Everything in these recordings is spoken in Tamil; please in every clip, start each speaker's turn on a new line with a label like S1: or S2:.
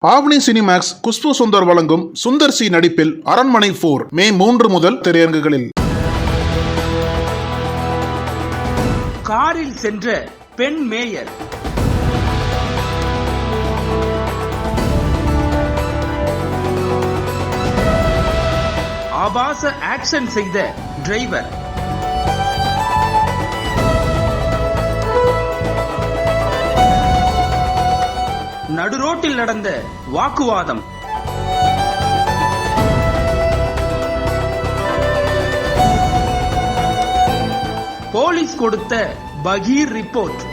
S1: ஆவணி சினிமேக்ஸ் குஷ்பு சுந்தர் வழங்கும் சுந்தர் சி நடிப்பில் அரண்மனை போர் மே மூன்று முதல் திரையரங்குகளில்.
S2: காரில் சென்ற பெண் மேயர். ஆபாச ஆக்ஷன் செய்த டிரைவர் நடுரோட்டில் நடந்த வாக்குவாதம். போலீஸ் கொடுத்த பகீர் ரிப்போர்ட்.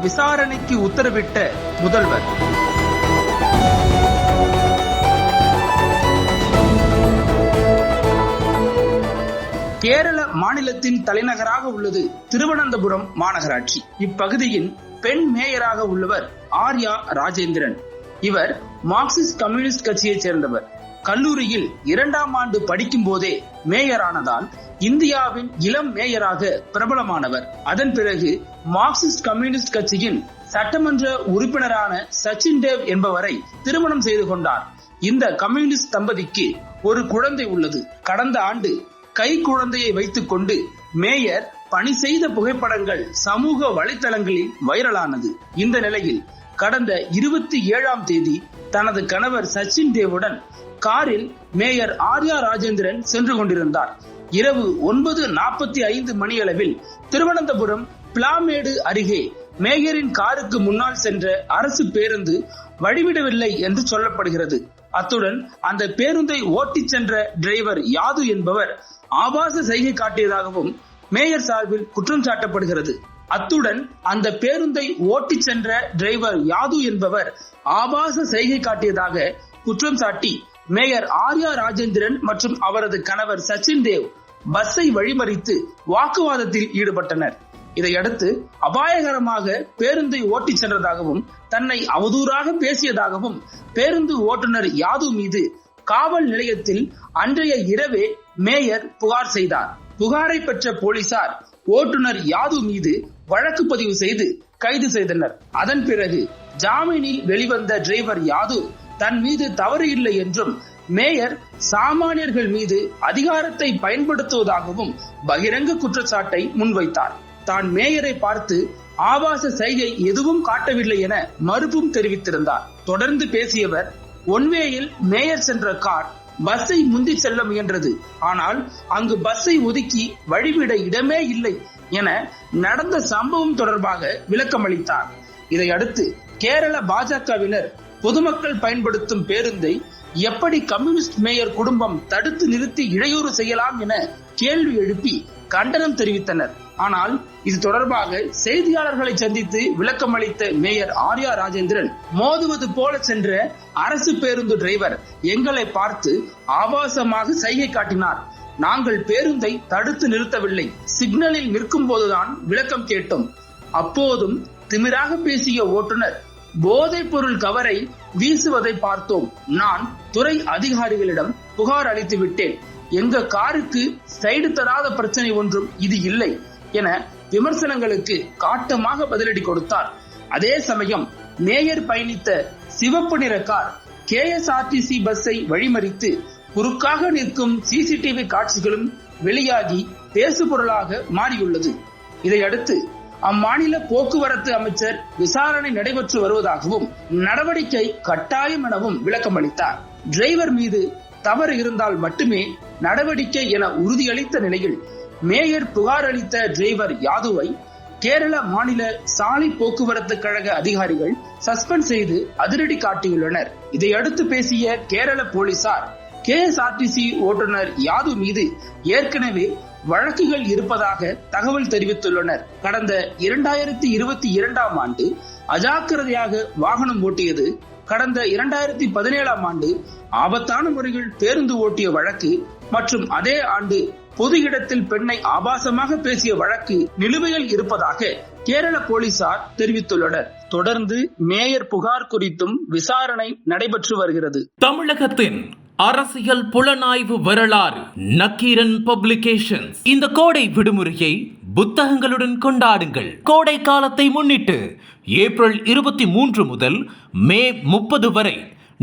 S2: விசாரணைக்கு உத்தரவிட்ட முதல்வர். கேரள மாநிலத்தின் தலைநகராக உள்ளது திருவனந்தபுரம் மாநகராட்சி. இப்பகுதியின் பெண் மேயராக உள்ளவர் ஆர்யா ராஜேந்திரன். இவர் மார்க்சிஸ்ட் கம்யூனிஸ்ட் கட்சியைச் சேர்ந்தவர். கல்லூரியில் இரண்டாம் ஆண்டு படிக்கும் போதே மேயரானதால் இந்தியாவின் இளம் மேயராக பிரபலமானவர். அதன் பிறகு மார்க்சிஸ்ட் கம்யூனிஸ்ட் கட்சியின் சட்டமன்ற உறுப்பினரான சச்சின் தேவ் என்பவரை திருமணம் செய்து கொண்டார். இந்த கம்யூனிஸ்ட் தம்பதிக்கு ஒரு குழந்தை உள்ளது. கடந்த ஆண்டு கை குழந்தையை வைத்துக் கொண்டு மேயர் பணி செய்த புகைப்படங்கள் சமூக வலைதளங்களில் வைரலானது. இந்த நிலையில் கடந்த இருபத்தி ஏழாம் தேதி தனது கணவர் சச்சின் தேவுடன் காரில் மேயர் ஆர்யா ராஜேந்திரன் சென்று கொண்டிருந்தார். இரவு ஒன்பது நாற்பத்தி ஐந்து மணியளவில் திருவனந்தபுரம் பிளாமேடு அருகே மேயரின் காருக்கு முன்னால் சென்ற அரசு பேருந்து வழிவிடவில்லை என்று சொல்லப்படுகிறது. அத்துடன் அந்த பேருந்தை ஓட்டிச் சென்ற டிரைவர் யாது என்பவர் ஆபாச செய்கை காட்டியதாகவும் மேயர் சார்பில் குற்றம் சாட்டப்படுகிறது. அத்துடன் அந்த பேருந்தை ஓட்டிச் சென்ற டிரைவர் யாது என்பவர் ஆபாச செய்கை காட்டியதாக குற்றம் சாட்டி மேயர் ஆர்யா ராஜேந்திரன் மற்றும் அவரது கணவர் சச்சின் தேவ் பஸ்ஸை வழிமறித்து வாக்குவாதத்தில் ஈடுபட்டனர். இதையடுத்து அபாயகரமாக பேருந்தை ஓட்டிச் சென்றதாகவும் தன்னை அவதூறாக பேசியதாகவும் பேருந்து ஓட்டுநர் யாது மீது காவல் நிலையத்தில் அன்றைய இரவே மேயர் புகார் செய்தார். புகாரை பெற்ற போலீசார் ஓட்டுநர் யாது மீது வழக்கு பதிவு செய்து கைது செய்தனர். அதன் பிறகு ஜாமீனில் வெளிவந்த டிரைவர் யாது தன் மீது தவறு இல்லை என்றும் மேயர் சாமானியர்கள் மீது அதிகாரத்தை பயன்படுத்துவதாகவும் பகிரங்க குற்றச்சாட்டை முன்வைத்தார். தான் மேயரை பார்த்து ஆபாச சைகை எதுவும் காட்டவில்லை என மறுப்பும் தெரிவித்திருந்தார். தொடர்ந்து பேசியவர் ஒன்வேயில் மேயர் சென்ற கார் பஸ்ஸை முந்தி செல்ல முயன்றது. ஆனால் அங்கு பஸ்ஸை ஒதுக்கி வழிவிட இடமே இல்லை என நடந்த சம்பவம் தொடர்பாக விளக்கமளித்தார். இதையடுத்து கேரள பாஜகவினர் பொதுமக்கள் பயன்படுத்தும் பேருந்தை எப்படி கம்யூனிஸ்ட் மேயர் குடும்பம் தடுத்து நிறுத்தி இடையூறு செய்யலாம் என கேள்வி எழுப்பி கண்டனம் தெரிவித்தனர். ஆனால் இது தொடர்பாக செய்தியாளர்களை சந்தித்து விளக்கம் அளித்த மேயர் ஆர்யா ராஜேந்திரன் மோதுவது போல சென்ற அரசு பேருந்து டிரைவர் எங்களை பார்த்து ஆபாசமாக சைகை காட்டினார். நாங்கள் பேருந்தை தடுத்து நிறுத்தவில்லை. சிக்னலில் நிற்கும் போதுதான் விளக்கம் கேட்டோம். அப்போதும் திமிராக பேசிய ஓட்டுநர் போதைப் பொருள் கவரை வீசுவதை பார்த்தோம். நான் துறை அதிகாரிகளிடம் புகார் அளித்து விட்டேன். எங்க காருக்கு சைடு தராத பிரச்சனை ஒன்றும் இது இல்லை என விமர்சனங்களுக்கு காட்டமாக பதிலடி கொடுத்தார். அதே சமயம் மேயர் பயணித்த சிவப்பு நிற கார் கே எஸ் ஆர்டி பஸ்ஸை வழிமறித்து குறுக்காக நிற்கும் சிசிடிவி காட்சிகளும் வெளியாகி பேசுபொருளாக மாறியுள்ளது. இதையடுத்து அம்மாநில போக்குவரத்து அமைச்சர் விசாரணை நடைபெற்று வருவதாகவும் நடவடிக்கை கட்டாயம் எனவும் விளக்கமளித்தார். டிரைவர் மீது தவறு இருந்தால் மட்டுமே நடவடிக்கை என உறுதியளித்த நிலையில் மேயர் புகார் அளித்த டிரைவர் யாதுவை கேரள மாநில சாலை போக்குவரத்து கழக அதிகாரிகள் சஸ்பெண்ட் செய்து அதிரடி காட்டியுள்ளனர். இதையடுத்து பேசிய கேரள போலீசார் கேஎஸ்ஆர்டிசி ஓட்டுநர் யாது மீது ஏற்கனவே வழக்குகள் இருப்பதாக தகவல் தெரிவித்துள்ளனர். கடந்த இரண்டாயிரத்தி இருபத்தி இரண்டாம் ஆண்டு அஜாக்கிரதையாக வாகனம் ஓட்டியது கடந்த இரண்டாயிரத்தி பதினேழாம் ஆண்டு ஆபத்தான முறையில் பேருந்து ஓட்டிய வழக்கு மற்றும் அதே ஆண்டு பொது இடத்தில் பெண்ணை ஆபாசமாக பேசிய வழக்கு நிலுவையில் இருப்பதாக கேரள போலீசார் தெரிவித்துள்ளனர். தொடர்ந்து மேயர் புகார் குறித்தும் விசாரணை நடைபெற்று வருகிறது.
S3: தமிழகத்தின் அரசியல் புலனாய்வு வரலாறு நக்கீரன் பப்ளிகேஷன்ஸ். இந்த கோடை விடுமுறையை புத்தகங்களுடன் கொண்டாடுங்கள். கோடை காலத்தை முன்னிட்டு ஏப்ரல் இருபத்தி மூன்று முதல் மே முப்பது வரை